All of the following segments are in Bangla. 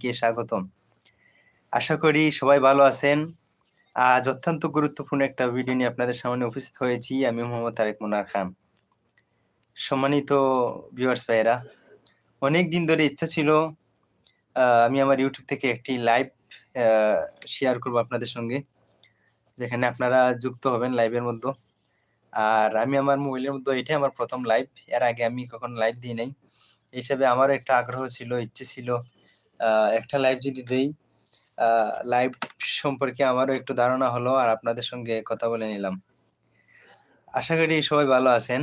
কে স্বাগতম। আশা করি সবাই ভালো আছেন। আজ অত্যন্ত গুরুত্বপূর্ণ একটা ভিডিও নিয়ে আপনাদের সামনে উপস্থিত হয়েছি। আমি মোহাম্মদ তারেক মুনার খান। সম্মানিত ভিউয়ার্স ভাইয়েরা, অনেক দিন ধরে ইচ্ছা ছিল আমি আমার ইউটিউব থেকে একটি লাইভ শেয়ার করব আপনাদের সঙ্গে, যেখানে আপনারা যুক্ত হবেন লাইভের মধ্যে। আর আমি আমার মোবাইলের মধ্যে এটাই আমার প্রথম লাইভ এর আগে আমি কখন লাইভ দিই নাই। হিসাবে আমারও একটা আগ্রহ ছিল, ইচ্ছে ছিল একটা লাইভ যদি দেই লাইভ সম্পর্কে আমারও একটু ধারণা হলো আর আপনাদের সঙ্গে কথা বলে নিলাম। আশা করি সবাই ভালো আছেন।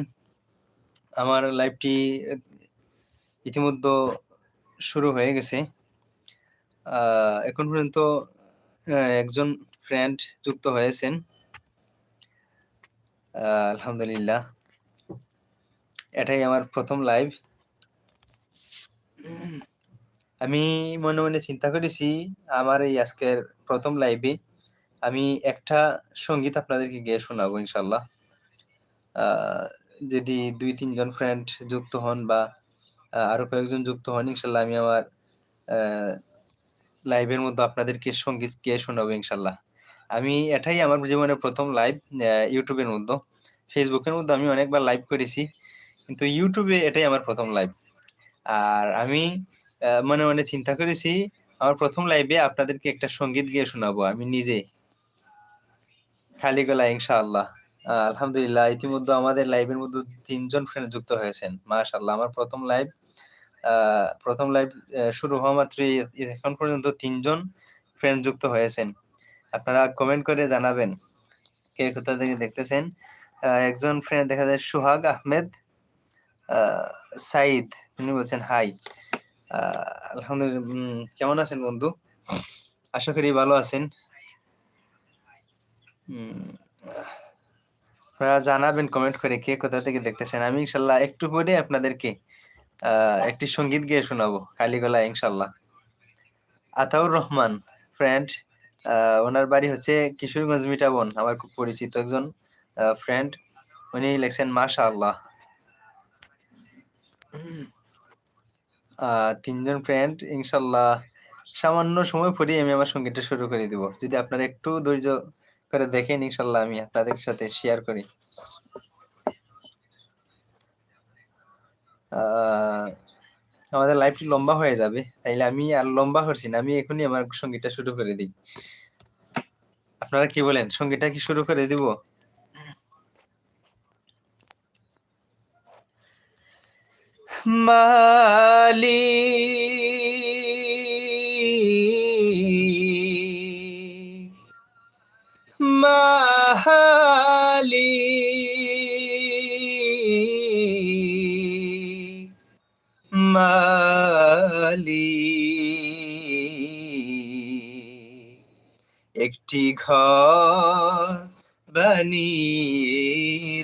আমার লাইভটি ইতিমধ্যে শুরু হয়ে গেছে। এখন পর্যন্ত একজন ফ্রেন্ড যুক্ত হয়েছেন। আলহামদুলিল্লাহ। এটাই আমার প্রথম লাইভ আমি মনে মনে চিন্তা করেছি আমার এই আজকের প্রথম লাইভে আমি একটা সংগীত আপনাদেরকে গিয়ে শোনাবো ইনশাল্লাহ যদি দুই, তিনজন ফ্রেন্ড যুক্ত হন বা আরও কয়েকজন যুক্ত হন ইনশাল্লাহ আমি আমার লাইভের মধ্যে আপনাদেরকে সংগীত গিয়ে শোনাবো ইনশাল্লাহ আমি এটাই আমার জীবনের প্রথম লাইভ ইউটিউবের মধ্যে। ফেসবুকের মধ্যে আমি অনেকবার লাইভ করেছি, কিন্তু ইউটিউবে এটাই আমার প্রথম লাইভ আর আমি মনে মনে চিন্তা করেছি, আমার প্রথম লাইভে আপনাদেরকে একটা সংগীত গিয়ে শোনাবো, আমি নিজে। খালি গলা ইনশাআল্লাহ। আলহামদুলিল্লাহ, ইতিমধ্যে আমাদের লাইভের মধ্যে তিনজন ফ্রেন্ড যুক্ত হয়েছেন, মাশাআল্লাহ। আমার প্রথম লাইভ প্রথম লাইভ শুরু হওয়া মাত্রই এখন পর্যন্ত তিনজন ফ্রেন্ড যুক্ত হয়েছেন। আপনারা কমেন্ট করে জানাবেন, কে কোথা থেকে দেখতেছেন? একজন ফ্রেন্ড দেখা যায় সুহাগ আহমেদ সাইদ, তিনি বলছেন হাই আলহামদুলিল্লাহ কেমন আছেন বন্ধু? আশা করি ভালো আছেন। আপনারা জানাবেন কমেন্ট করে কে কোথা থেকে দেখতেছেন? আমি ইনশাল্লাহ একটু পরে আপনাদেরকে একটি সংগীত গিয়ে শোনাবো কালীগলা ইনশাল্লাহ আতাউর রহমান ফ্রেন্ড ওনার বাড়ি হচ্ছে কিশোরগঞ্জ মিটাবন আমার খুব পরিচিত একজন ফ্রেন্ড উনি লেখছেন মাশা আল্লাহ তিনজন ফ্রেন্ড ইনশাল্লাহ সামান্য সময় পরেই আমি আমার সঙ্গীতটা শুরু করে দিব। যদি আপনারা একটু ধৈর্য করে দেখেন, ইনশাল্লাহ আমি আপনাদের সাথে শেয়ার করি। আমাদের লাইফটি লম্বা হয়ে যাবে। তাইলে আমি আর লম্বা করছি না, আমি এখনই আমার সঙ্গীতটা শুরু করে দিই। আপনারা কি বলেন সঙ্গীতটা কি শুরু করে দিব? মালি মাহালি। মালি। একটি ঘর বানিয়ে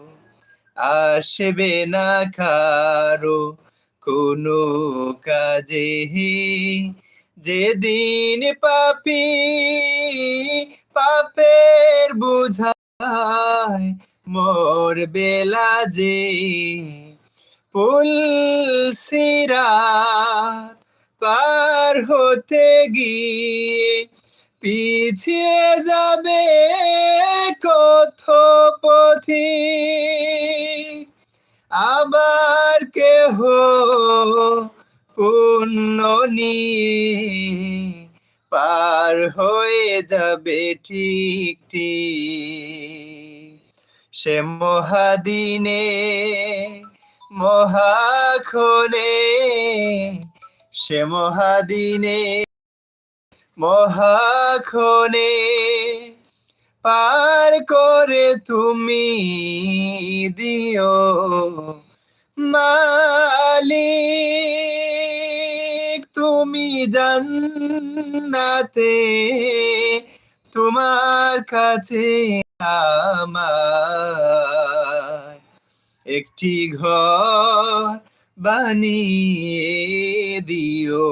আসবে না কারও কোনো কাজে যেদিন পাপি পাপের বুঝায় মোর বেলা যে পুল সিরা পার হতে গিয়ে পিছিয়ে যাবে কত পথি আবার কেহ পুণ্য নিয়ে পার হয়ে যাবে ঠিক ঠিক। সে মহাদিনে, মহাক্ষণে, সে মহাদিনে মহাক্ষণে পার করে তুমি দিও মালিক, তুমি জান্নাতে, তোমার কাছে আমার একটি ঘর বানিয়ে দিও।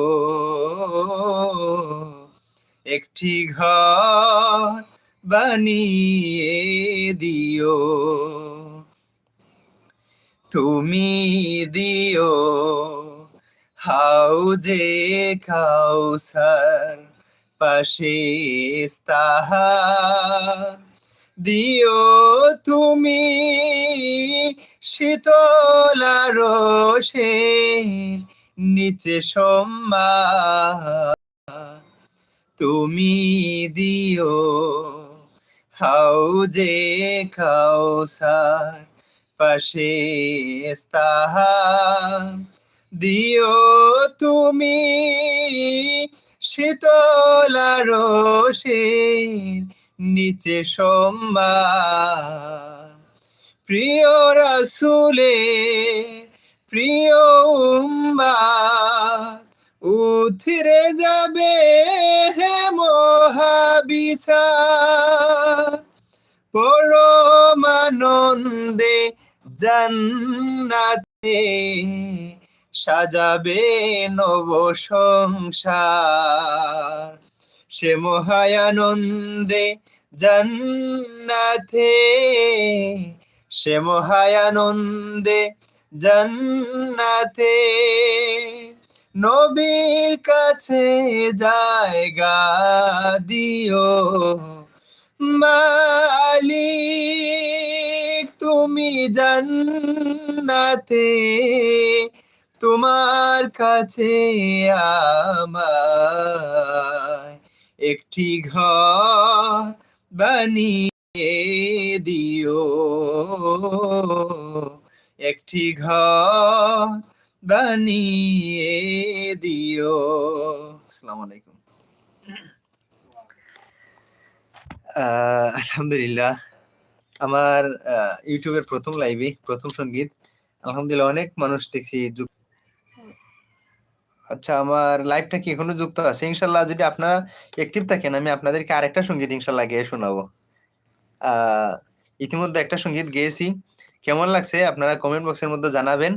একটি ঘর বানিয়ে দিও। তুমি দিও হাউজে কাউসার, পাশে তাহার দিও তুমি শীতলার সে নিচে সম্মা তুমি দিও হাউজে কাউসার পাশে দিও তুমি শীতলার সে নিচে সম্বার। প্রিয় রাসুলে, প্রিয় উম্বা উথরে যাবে হে মহাবিচার পরমানন্দে জান্নাতে সাজাবে নব সংসার। সে মহায়ানন্দে জান্নাতে সে মহায়ানন্দে জান্নাতে নবীর কাছে জায়গা দিও। মালিক তুমি জান্নাতে, তোমার কাছে আমার একটি ঘর বানিয়ে দিও। একটি ঘর বানিয়ে দিও। আসসালামু আলাইকুম। আলহামদুলিল্লাহ। আমার ইউটিউবের প্রথম লাইভে প্রথম সংগীত। আলহামদুলিল্লাহ, অনেক মানুষ দেখছি আচ্ছা আমার লাইভটা কি এখনও যুক্ত আছে? ইনশাল্লাহ যদি আপনারা অ্যাক্টিভ থাকেন, আমি আপনাদেরকে আরেকটা সংগীত ইনশাল্লাহ গেয়ে শোনাবো। ইতিমধ্যে একটা সংগীত গেয়েছি। কেমন লাগছে? আপনারা কমেন্ট বক্সের মধ্যে জানাবেন।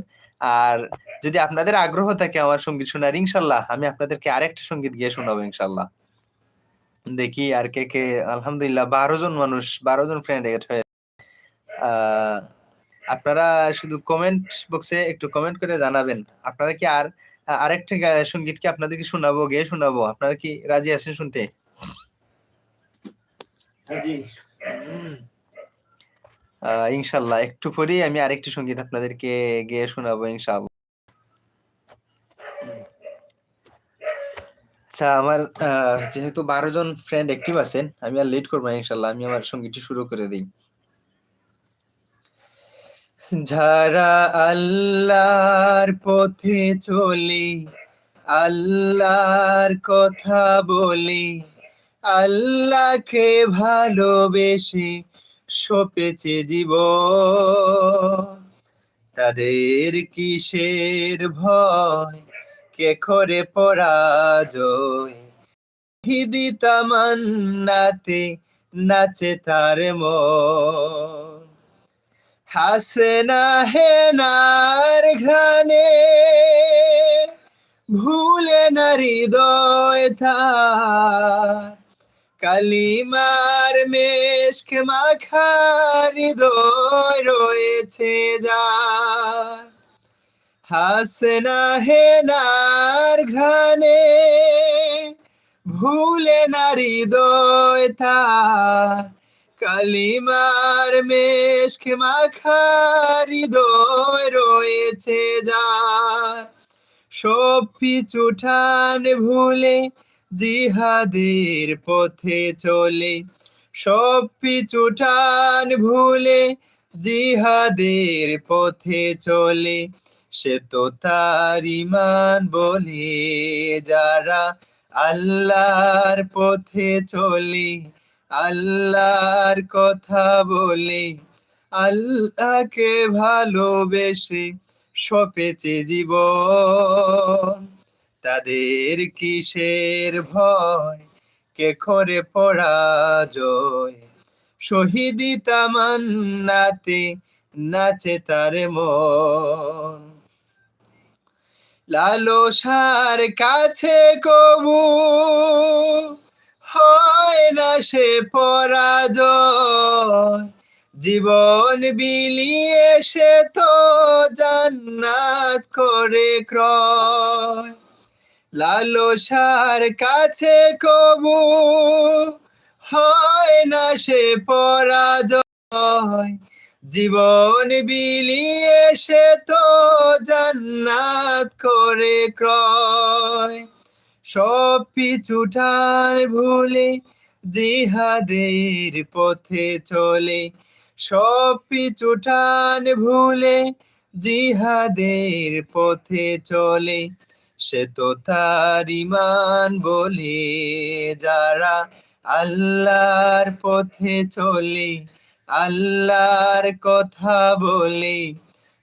আর যদি আপনাদের আগ্রহ থাকে আমার সংগীত শোনার ইনশাল্লাহ আমি আপনাদেরকে আরেকটা সংগীত গিয়ে শোনাবো ইনশাল্লাহ। দেখি আর কে কে আলহামদুলিল্লাহ বারো জন মানুষ বারো জন ফ্রেন্ড এড হয়ে আপনারা শুধু কমেন্ট বক্সে একটু কমেন্ট করে জানাবেন। আপনারা কি আর আরেকটা সংগীত কি আপনাদেরকে শোনাবো গিয়ে শোনাবো? আপনারা কি রাজি আছেন শুনতে? ইনশাল্লাহ একটু পরেই আমি আরেকটি সংগীত আপনাদেরকে গিয়ে শোনাবো ইনশাল্লাহ। আচ্ছা আমার যেহেতু বারো জন ফ্রেন্ড অ্যাক্টিভ আছেন, আমি আর লেট করব ইনশাল্লাহ। আমি আমার সঙ্গীতটি শুরু করে দিই। যারা আল্লাহর পথে চলে, আল্লাহর কথা বলে, আল্লাহকে ভালোবেসে সপেছে জীব তাদের কিসের ভয়? কে করে পরাজয়? হিদি নাচে তার মন। হাসে না হে নার ঘানে ভুলে না হৃদয় তার। কালিমার মেশক মাখা হৃদয় রয়েছে যার। হাসে না হে নার ঘানে ভুলে না হৃদয় তার। কালিমার মেশক মাখা হৃদয় রয়েছে যার। সব পিছু ভুলে জিহাদের পথে চলে, সব পিছু ভুলে জিহাদের পথে চলে। সে তো তার ইমান বলে, যারা আল্লাহর পথে চলি, আল্লাহর কথা বলে, আল্লাহকে ভালোবেসে সপেছে জীবন। তাদের কিসের ভয়? কে করে পরাজয়? শহীদি তামান্নাতে নাচে তার মন। লালসার কাছে কবু। হয় না সে পরাজয়। জীবন বিলিয়ে সে তো জান্নাত করে ক্রয়। লালসার কাছে কবু। হয় না সে পরাজয়। জীবন বিলিয়ে সে তো জান্নাত করে ক্রয়। সব পিছু ভুলে জিহাদের পথে চলে। সব পিছুঠান ভুলে জিহাদের পথে চলে। সে তো তার ইমান বলে যারা আল্লাহর পথে চলে। আল্লাহর কথা বলে,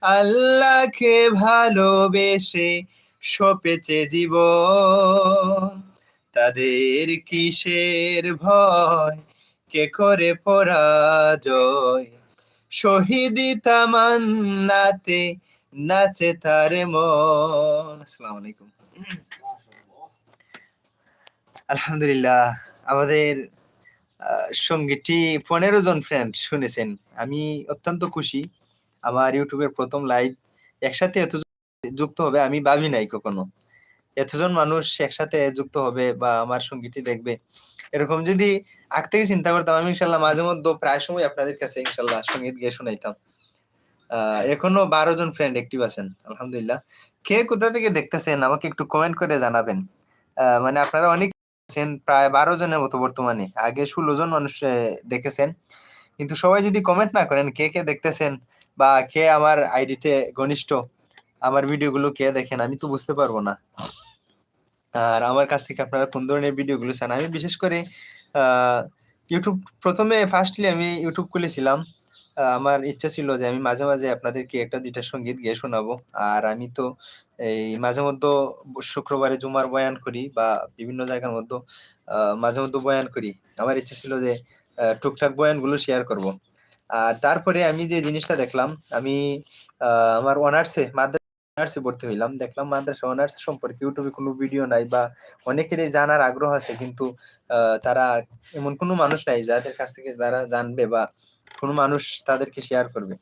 আল্লাহকে ভালোবেসে সপেছে জীব তাদের কিসের ভয়? কে করে পরাজয়? শহীদি তামান্নাতে নাচে তার মন। আসসালামু আলাইকুম। আলহামদুলিল্লাহ, আমাদের সঙ্গীতটি পনেরো জন ফ্রেন্ড শুনেছেন। আমি অত্যন্ত খুশি। আমার ইউটিউবের প্রথম লাইভ একসাথে এত যুক্ত হবে আমি ভাবি নাই কখনো। এতজন মানুষ একসাথে যুক্ত হবে বা আমার সঙ্গীতটি দেখবে। এরকম যদি আগ থেকে চিন্তা করতাম, আমি ইনশাল্লাহ মাঝে মধ্যে প্রায় সময় আপনাদের কাছে ইনশাল্লাহ সংগীত গিয়ে শোনাইতাম। এখনও বারো জন ফ্রেন্ড অ্যাক্টিভ আছেন, আলহামদুলিল্লাহ। কে কোথা থেকে দেখতেছেন আমাকে একটু কমেন্ট করে জানাবেন। মানে আপনারা অনেক আছেন প্রায় বারো জনের মতো বর্তমানে। আগে ষোলো জন মানুষ দেখেছেন। কিন্তু সবাই যদি কমেন্ট না করেন, কে কে দেখতেছেন বা কে আমার আইডিতে ঘনিষ্ঠ, আমার ভিডিওগুলো কে দেখেন, আমি তো বুঝতে পারব না। আর আমার কাছ থেকে আপনারা কোন ধরনের ভিডিওগুলো চান? আমি বিশেষ করে ইউটিউব প্রথমে ফার্স্টলি আমি ইউটিউব খুলেছিলাম। আমার ইচ্ছা ছিল যে আমি মাঝে মাঝে আপনাদেরকে একটা দুইটা সংগীত গিয়ে শোনাবো। আর আমি তো এই মাঝে মধ্যে শুক্রবারে জুমার বয়ান করি বা বিভিন্ন জায়গার মধ্যে মাঝে মধ্যে বয়ান করি। আমার ইচ্ছা ছিল যে টুকটাক বয়ানগুলো শেয়ার করব। আর তারপরে আমি যে জিনিসটা দেখলাম, আমি আমার অনার্সে, মাদ্রাসা অনার্সে ভর্তি হইলাম। দেখলাম মাদ্রাসা অনার্স সম্পর্কে ইউটিউবে কোনো ভিডিও নাই বা অনেকেরই জানার আগ্রহ আছে, কিন্তু তারা এমন কোনো মানুষ নাই যাদের কাছ থেকে তারা জানবে বা কোনো মানুষ তাদেরকে শেয়ার করবে।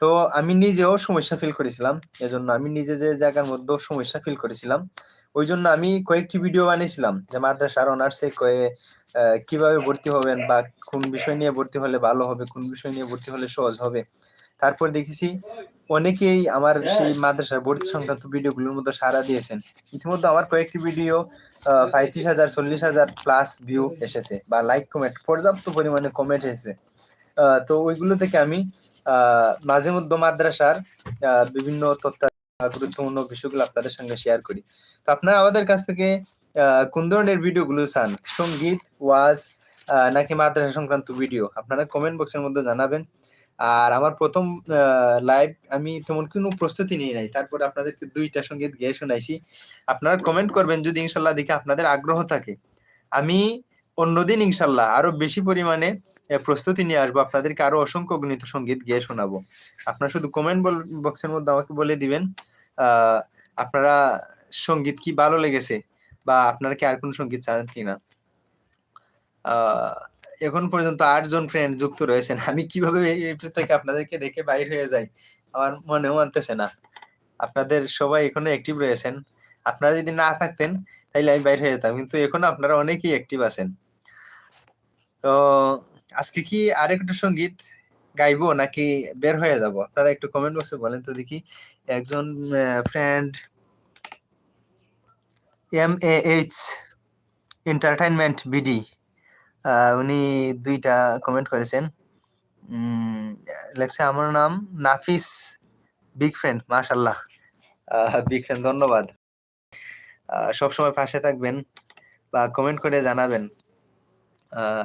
তো আমি নিজেও সমস্যা ফিল করেছিলাম এজন্য আমি নিজে যে জায়গার মধ্যে সমস্যা ফিল করেছিলাম ওই জন্য আমি কয়েকটি ভিডিও বানিয়েছিলাম যে মাদ্রাসার অনার্সে কয়ে কীভাবে ভর্তি হবেন বা কোন বিষয় নিয়ে ভর্তি হলে ভালো হবে কোন বিষয় নিয়ে ভর্তি হলে সহজ হবে। তারপর দেখেছি অনেকেই আমার সেই মাদ্রাসার ভর্তি সংক্রান্ত ভিডিওগুলোর মধ্যে সাড়া দিয়েছেন। ইতিমধ্যে আমার কয়েকটি ভিডিও পঁয়ত্রিশ হাজার চল্লিশ হাজার প্লাস ভিউ এসেছে বা লাইক কমেন্ট পর্যাপ্ত পরিমাণে কমেন্ট এসেছে। তো ওইগুলো থেকে আমি মাঝে মধ্যে মাদ্রাসার বিভিন্ন তথ্য গুরুত্বপূর্ণ বিষয়গুলো আপনাদের সঙ্গে শেয়ার করি। তো আপনারা আমাদের কাছ থেকে কোন ধরনের ভিডিওগুলো চান? সংগীত, ওয়াজ নাকি মাদ্রাসা সংক্রান্ত ভিডিও আপনারা কমেন্ট বক্সের মধ্যে জানাবেন। আর আমার প্রথম লাইভ আমি তেমন কোনো প্রস্তুতি নিয়ে নাই। তারপরে আপনাদেরকে দুইটা সংগীত গেয়ে শোনাইছি। আপনারা কমেন্ট করবেন যদি ইনশাল্লাহ দেখে আপনাদের আগ্রহ থাকে। আমি অন্যদিন ইনশাল্লাহ আরও বেশি পরিমাণে প্রস্তুতি নিয়ে আসব। আপনাদেরকে আরও অসংখ্য গণিত সংগীত গিয়ে শোনাবো। আপনারা শুধু কমেন্ট বক্সের মধ্যে আমাকে বলে দিবেন আপনারা সংগীত কি ভালো লেগেছে বা আপনারা কি আর কোনো সংগীত চান কিনা? এখন পর্যন্ত আটজন ফ্রেন্ড যুক্ত রয়েছেন। আমি কীভাবে এই থেকে আপনাদেরকে রেখে বাইর হয়ে যাই, আমার মনেও আনতেছে না। আপনাদের সবাই এখনও অ্যাক্টিভ রয়েছেন। আপনারা যদি না থাকতেন, তাইলে আমি বাইর হয়ে যেতাম। কিন্তু এখনও আপনারা অনেকেই অ্যাক্টিভ আছেন। তো আজকে কি আরেকটা সংগীত গাইবো নাকি বের হয়ে যাব? আপনারা একটু কমেন্ট বক্সে বলেন তো দেখি। একজন friend M A H entertainment BD উনি দুইটা কমেন্ট করেছেন। লেখছে, আমার নাম নাফিস বিগ ফ্রেন্ড মাশাল্লাহ বিগ ফ্রেন্ড ধন্যবাদ। সবসময় পাশে থাকবেন বা কমেন্ট করে জানাবেন।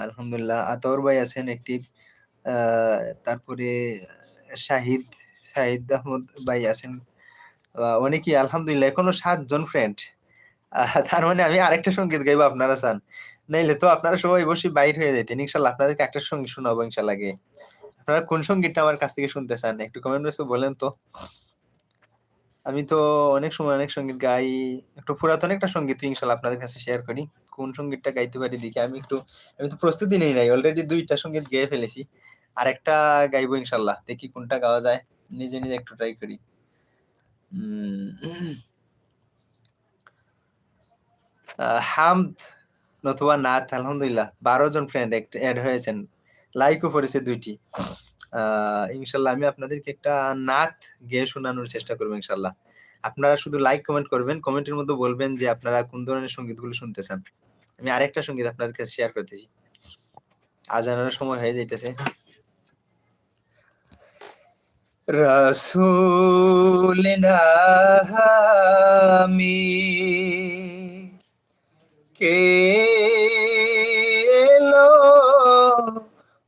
আলহামদুলিল্লাহ। আতর ভাই আছেন একটি তারপরে শাহিদ শাহিদ আহমদ ভাই আছেন। অনেকেই আলহামদুলিল্লাহ এখনও সাতজন ফ্রেন্ড তার মানে আমি আরেকটা সংগীত গাইবো, আপনারা চান। নাইলে তো আপনারা সবাই বসে বাইর হয়ে যেতেন ইনশাল্লাহ আপনাদেরকে একটা সংগীত শোনাবো ইনশাল্লাহ আগে। আপনারা কোন সঙ্গীতটা আমার কাছ থেকে শুনতে চান? একটু কমেন্ট বক্সে বলেন তো। আমি তো অনেক সময় অনেক সংগীত গাই, একটু পুরাতন একটা সংগীত ইনশাল্লাহ আপনাদের কাছে শেয়ার করি। কোন সঙ্গীতটা গাইতে পারি দেখি, আমি একটু, আমি তো প্রস্তুতি নেই নাই অলরেডি দুইটা সংগীত গেয়ে ফেলেছি। আর একটা গাইবো ইনশাল্লাহ, দেখি কোনটা গাওয়া যায়, নিজে নিজে একটু ট্রাই করি। হামদ নতুবা নাথ আলহামদুলিল্লাহ, বারো জন ফ্রেন্ড অ্যাড হয়েছেন। লাইকও করেছে দুইটি। ইনশাল্লাহ আমি আপনাদেরকে একটা নাথ গেয়ে শোনানোর চেষ্টা করব ইনশাল্লাহ। আপনারা শুধু লাইক কমেন্ট করবেন কমেন্টের মধ্যে বলবেন যে আপনারা কোন ধরনের সঙ্গীতগুলো শুনতে চান আমি আরেকটা সংগীত আপনাদের কাছে শেয়ার করতেছি। আজানের সময় হয়ে যাইতেছে। রসুল নামি কে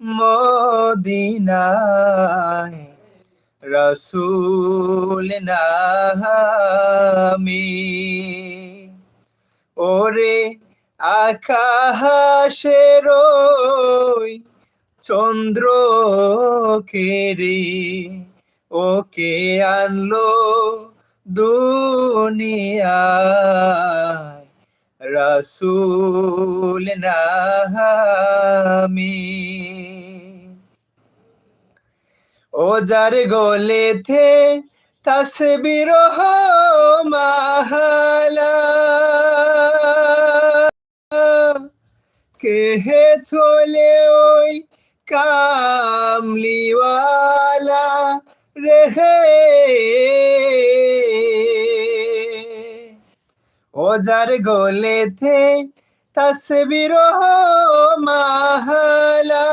মদিনায় রসুল নামি ওরে আকাশের চন্দ্র কেরে ওকে আনলো দুনিয়ায় রসুল নামি ও যার গলেতে তসবির মাহালা। কে চলে ওই কামলিওয়ালা রে ও যার গলেতে তসবির মাহালা।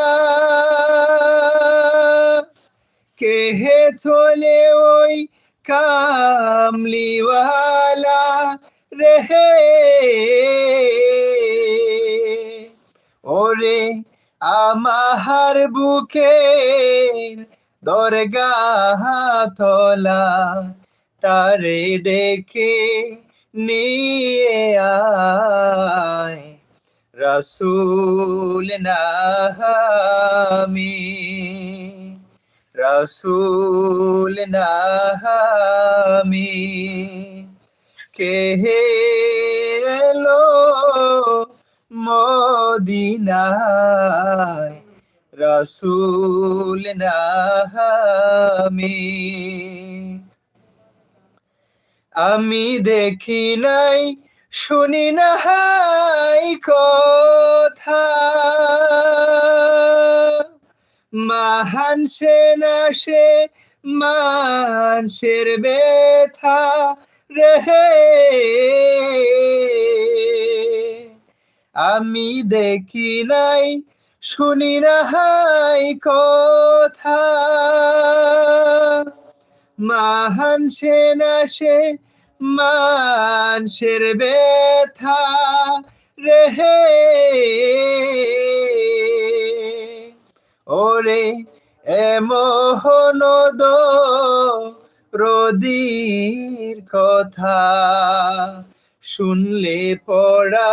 কে চলে ওই কামলিওয়ালা? রে ওরে আমার বুকের দরগাহ তলা, তারে ডেকে নিয়ে আয়। রসুল নামি রসুল নামি কে এলো মদিনায়? রসুল নামি আমি দেখি নাই শুনি নাই কথা মহান সে না সে মানসের ব্যথা রে আমি দেখি নাই, শুনি নাই কথা। মহান সে না সে মানসের ব্যথা রে ওরে এমোহনদ রদির কথা শুনলে পড়া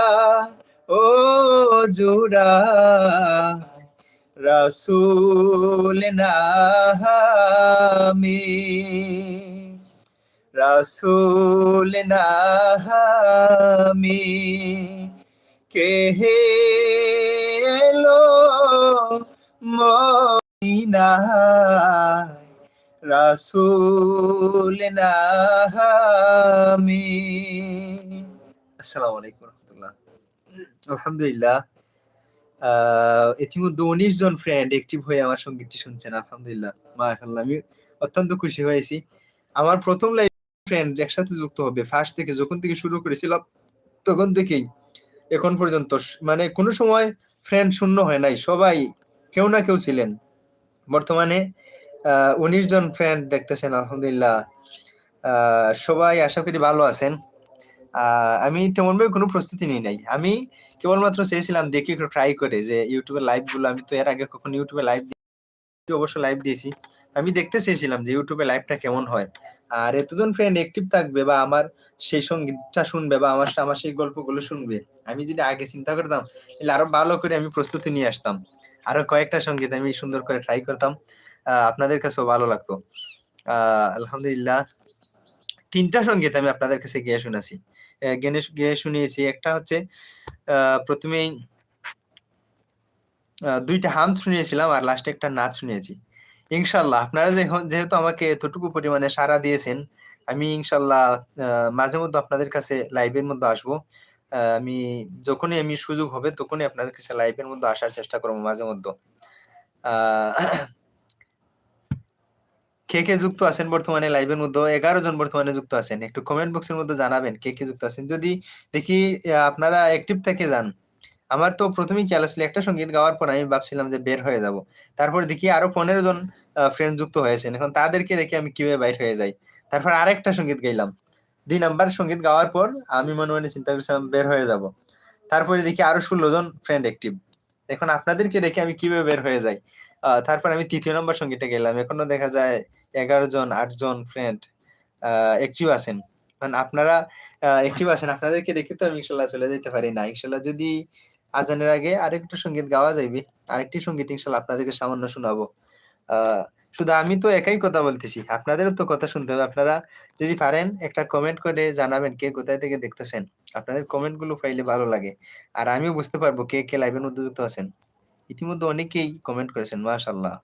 ও জোড়া রসুল নামি রসুল নামি কেহে এলো মদিনায় রসুল নামি আসসালামু আলাইকুম রহমতুল্লাহ। আলহামদুলিল্লাহ। ইতিমধ্যে উনিশ জন ফ্রেন্ড অ্যাক্টিভ হয়ে আমার সঙ্গীতটি শুনছেন, আলহামদুলিল্লাহ। মাশাআল্লাহ, আমি অত্যন্ত খুশি হয়েছি। আমার প্রথম লাইভ ফ্রেন্ড একসাথে যুক্ত হবে ফার্স্ট থেকে যখন থেকে শুরু করেছিলাম, তখন থেকেই, এখন পর্যন্ত মানে কোনো সময় ফ্রেন্ড শূন্য হয় নাই, সবাই কেউ না কেউ ছিলেন। বর্তমানে উনিশ জন ফ্রেন্ড দেখতেছেন, আলহামদুলিল্লাহ। সবাই আশা করি ভালো আছেন। আমি তেমনভাবে কোনো প্রস্তুতি নিই নাই। আমি কেবলমাত্র চেয়েছিলাম দেখি একটু ট্রাই করে যে ইউটিউবে লাইভগুলো, আমি তো এর আগে কখনো ইউটিউবে লাইভ অবশ্য লাইভ দিয়েছি। আমি দেখতে চেয়েছিলাম যে ইউটিউবে লাইভটা কেমন হয়। আর এতজন ফ্রেন্ড অ্যাক্টিভ থাকবে বা আমার সেই সঙ্গীতটা শুনবে বা আমার আমার সেই গল্পগুলো শুনবে, আমি যদি আগে চিন্তা করতাম, তাহলে আরও ভালো করে আমি প্রস্তুতি নিয়ে আসতাম। আরও কয়েকটা সংগীত আমি সুন্দর করে ট্রাই করতাম। আপনাদের কাছেও ভালো লাগতো। আলহামদুলিল্লাহ। তিনটা সংগীত আমি আপনাদের কাছে গিয়ে শোনাছি। গেনে গিয়ে শুনিয়েছি। একটা হচ্ছে প্রথমেই দুইটা হাম শুনিয়েছিলাম আর লাস্টে একটা নাচ শুনিয়েছি। ইনশাল্লাহ আপনারা যেহেতু আমাকে এতটুকু পরিমাণে সাড়া দিয়েছেন, আমি ইনশাল্লাহ মাঝে মধ্যে আপনাদের কাছে লাইভের মধ্যে আসব। আমি যখনই আমি সুযোগ হবে তখনই আপনাদের কাছে লাইভের মধ্যে আসার চেষ্টা করব মাঝে মধ্যে। কে কে যুক্ত আছেন বর্তমানে লাইভের মধ্যে? এগারো জন বর্তমানে যুক্ত আছেন। একটু কমেন্ট বক্সের মধ্যে জানাবেন কে কে যুক্ত আছেন। যদি দেখি আপনারা অ্যাক্টিভ থেকে যান। আমার তো প্রথমেই খেয়াল আসলে, একটা সংগীত গাওয়ার পর আমি ভাবছিলাম যে বের হয়ে যাব। তারপর দেখি আরও পনেরো জন ফ্রেন্ড যুক্ত হয়েছেন। এখন তাদেরকে দেখে আমি কীভাবে বাইর হয়ে যাই? তারপর আরেকটা সংগীত গাইলাম। দুই নাম্বার সংগীত গাওয়ার পর আমি মনে মনে চিন্তা করছিলাম বের হয়ে যাব। তারপরে দেখি আরও ষোলো জন ফ্রেন্ড অ্যাক্টিভ এখন আপনাদেরকে দেখে আমি কীভাবে বের হয়ে যাই? তারপর আমি তৃতীয় নম্বর সঙ্গীতে গেলাম। এখনও দেখা যায় এগারো জন আট জন ফ্রেন্ড অ্যাক্টিভ আছেন। মানে আপনারা অ্যাক্টিভ আছেন। আপনাদেরকে দেখে তো আমি ইনশাল্লাহ চলে যেতে পারি না। ইনশাল্লাহ যদি আজানের আগে আরেকটা সংগীত গাওয়া যাইবে আরেকটি সংগীত ইনশাল্লাহ আপনাদেরকে সামান্য শোনাবো। আহ, শুধু আমি তো একাই কথা বলতেছি। আপনাদেরও তো কথা শুনতে হবে। আপনারা যদি পারেন, একটা কমেন্ট করে জানাবেন কে কোথায় থেকে দেখতেছেন। আপনাদের কমেন্টগুলো পাইলে ভালো লাগে। আর আমিও বুঝতে পারব কে কে লাইভের মধ্যে যুক্ত আছেন। ইতিমধ্যে অনেকেই কমেন্ট করেছেন মাশাল্লাহ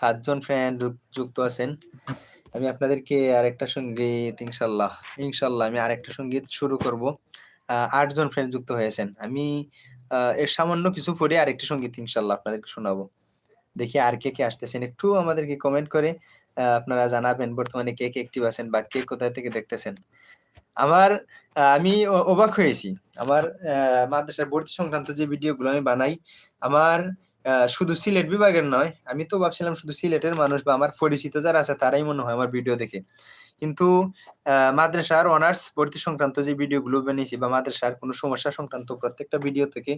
পাঁচজন ফ্রেন্ড যুক্ত আছেন। আমি আপনাদেরকে আরেকটা সংগীত ইনশাল্লাহ ইনশাল্লাহ আমি আরেকটা সংগীত শুরু করব। আটজন ফ্রেন্ড যুক্ত হয়েছেন। আমি এর সামান্য কিছু পরে আরেকটি সংগীত ইনশাল্লাহ আপনাদেরকে শোনাবো। দেখি আর কে কে আসতেছেন। একটু আমাদেরকে কমেন্ট করে আপনারা জানাবেন বর্তমানে কে কে অ্যাক্টিভ আছেন বা কে কোথায় থেকে দেখতেছেন। আমার আমি অবাক হয়েছি। আমার মাদ্রাসার ভর্তি সংক্রান্ত যে ভিডিওগুলো আমি বানাই, আমার শুধু সিলেট বিভাগের নয়, আমি তো ভাবছিলাম শুধু সিলেটের মানুষ বা আমার পরিচিত যারা আছে তারাই মনে হয় আমার ভিডিও দেখে। কিন্তু মাদ্রাসার অনার্স ভর্তি সংক্রান্ত যে ভিডিওগুলো বানিয়েছি বা মাদ্রাসার কোনো সমস্যা সংক্রান্ত প্রত্যেকটা ভিডিও থেকে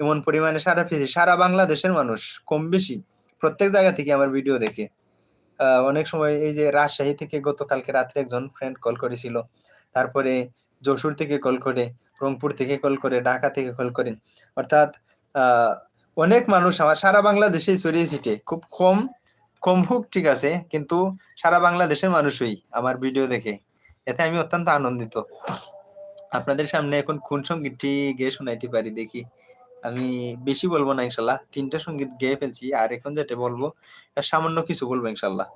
এমন পরিমাণে সারা পেয়েছি। সারা বাংলাদেশের মানুষ, কম বেশি। প্রত্যেক জায়গা থেকে আমার ভিডিও দেখে। অনেক সময় এই যে রাজশাহী থেকে গতকালকে রাত্রে একজন ফ্রেন্ড কল করেছিল। তারপরে যশোর থেকে কল করে, রংপুর থেকে কল করে, ঢাকা থেকে কল করেন অর্থাৎ অনেক মানুষ আমার সারা বাংলাদেশেই ছড়িয়ে ছিটে। খুব কম কম হোক, ঠিক আছে, কিন্তু সারা বাংলাদেশের মানুষই আমার ভিডিও দেখে। এতে আমি অত্যন্ত আনন্দিত। আপনাদের সামনে এখন কোন সঙ্গীতটি গেয়ে শোনাইতে পারি, দেখি। আমি বেশি বলব না ইনশাল্লাহ। তিনটা সংগীত গেয়ে ফেলছি আর এখন যেটা বলব সামান্য কিছু বলব ইনশাল্লাহ।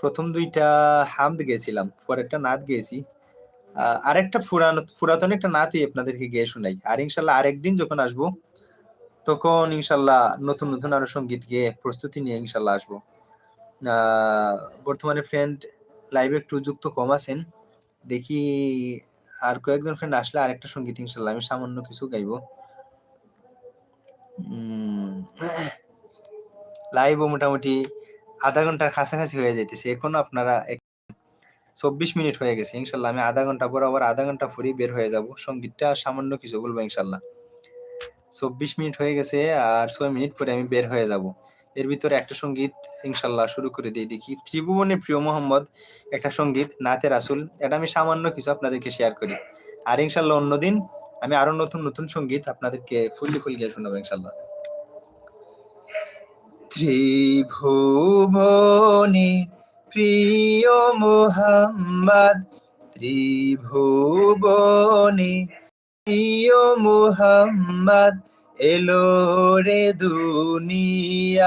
প্রথম দুইটা হামদ গেয়েছিলাম পরেরটা নাত গেয়েছি। আহ, আরেকটা পুরানো পুরাতন একটা নাতই আপনাদেরকে গেয়ে শোনাই। আর ইনশাল্লাহ আরেকদিন যখন আসব তখন ইনশাল্লাহ নতুন নতুন আরও সংগীত গিয়ে প্রস্তুতি নিয়ে ইনশাল্লাহ আসব। বর্তমানে ফ্রেন্ড লাইভে একটু যুক্ত কম আছেন। দেখি আর কয়েকজন ফ্রেন্ড আসলে আরেকটা সংগীত ইনশাল্লাহ আমি সামান্য কিছু গাইবো। লাইভও মোটামুটি আধা ঘণ্টার কাছাকাছি হয়ে যাইতেছে। এখনও আপনারা চব্বিশ মিনিট হয়ে গেছে, ইনশাল্লাহ। আমি আধা ঘণ্টা পর আবার আধা ঘণ্টা পরেই বের হয়ে যাব। সঙ্গীতটা সামান্য কিছু বলব, ইনশাল্লাহ। চব্বিশ মিনিট হয়ে গেছে আর ছয় মিনিট পরে আমি বের হয়ে যাব। এর ভিতরে একটা সংগীত, ইনশাল্লাহ, শুরু করে দিয়ে দেখি ত্রিভুবনে প্রিয় মোহাম্মদ, একটা সংগীত, নাতে রাসুল। এটা আমি সামান্য কিছু আপনাদেরকে শেয়ার করি। আর ইনশাল্লাহ অন্যদিন আমি আরও নতুন নতুন সংগীত আপনাদেরকে ফুললি ফুল গিয়ে শোনাবো ইনশাল্লাহ ত্রিভুবনে প্রিয় মোহাম্মদ, ত্রিভুবনে প্রিয় মোহাম্মদ, এলো রে দুনিয়ায়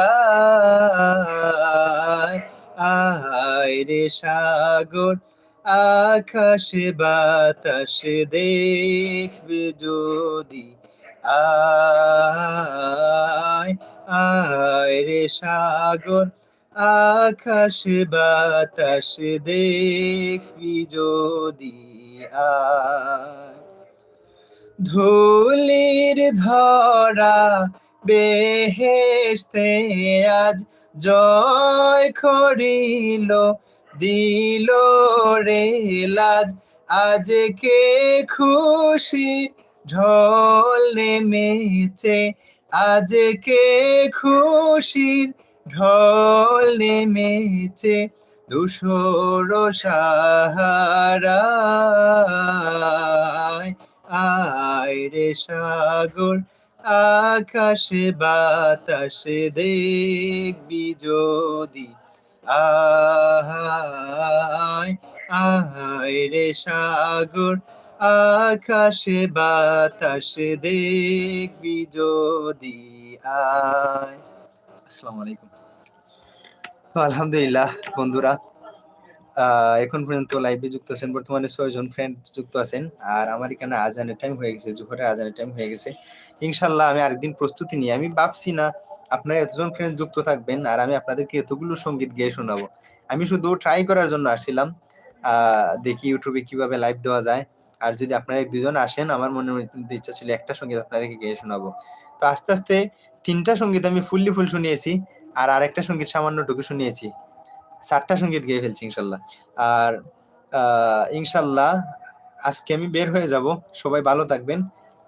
আয় রে সাগর আকাশে বাতাসে দেখবে যদি আয় আয় রে সাগর। আকাশে বাতাসে দেখবি যদি ধুলির ধরা বেহেশতে আজ জয় করিল দিল রে লাজ। আজকে খুশি? ঢল নেমেছে। আজকে খুশির ঢল নেমেছে। ধূসর সাহারায় আয় রে সাগর, আকাশে বাতাসে দেখবি যদি। আয় আয় রে সাগর, আকাশে বাতাসে দেখবি যদি আয়। আসসালামু আলাইকুম। আলহামদুলিল্লাহ বন্ধুরা এখন পর্যন্ত লাইভে যুক্ত আছেন, বর্তমানে ছয়জন ফ্রেন্ড যুক্ত আছেন, আর আমার এখানে আজানের টাইম হয়ে গেছে, জোহরের আজানের টাইম হয়ে গেছে। ইনশাল্লাহ আমি আরেকদিন প্রস্তুতি নিয়ে, আমি ভাবছি না আপনারা এতজন ফ্রেন্ড যুক্ত থাকবেন আর আমি আপনাদেরকে এতগুলো সংগীত গেয়ে শোনাবো। আমি শুধু ট্রাই করার জন্য আসছিলাম দেখি ইউটিউবে কীভাবে লাইভ দেওয়া যায়। আর যদি আপনারা দুজন আসেন, আমার মনে ইচ্ছা ছিল একটা সংগীত আপনাদেরকে গেয়ে শোনাবো। তো আস্তে আস্তে তিনটা সংগীত আমি ফুললি ফুল শুনিয়েছি আর আরেকটা সংগীত সামান্যটুকু শুনিয়েছি। চারটা সংগীত গেয়ে ফেলছি ইনশাল্লাহ। আর ইনশাল্লাহ আজকে আমি বের হয়ে যাব। সবাই ভালো থাকবেন।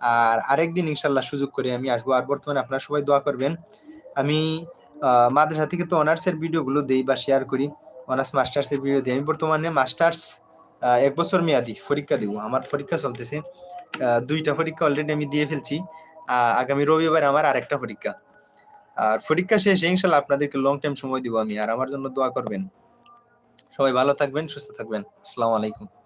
আর আরেকদিন ইনশাল্লাহ সুযোগ করে আমি আসব। আর বর্তমানে আপনারা সবাই দোয়া করবেন। আমি মাদ্রাসা থেকে তো অনার্সের ভিডিওগুলো দেই বা শেয়ার করি। অনার্স মাস্টার্সের ভিডিও দিই। আমি বর্তমানে মাস্টার্স এক বছর মেয়াদি পরীক্ষা দিব। আমার পরীক্ষা চলতেছে। দুইটা পরীক্ষা অলরেডি আমি দিয়ে ফেলছি। আগামী রবিবার আমার আরেকটা পরীক্ষা। আর পরীক্ষা শেষে ইনশাল্লাহ আপনাদেরকে লং টাইম সময় দিব আমি। আর আমার জন্য দোয়া করবেন। সবাই ভালো থাকবেন, সুস্থ থাকবেন। আসসালামু আলাইকুম।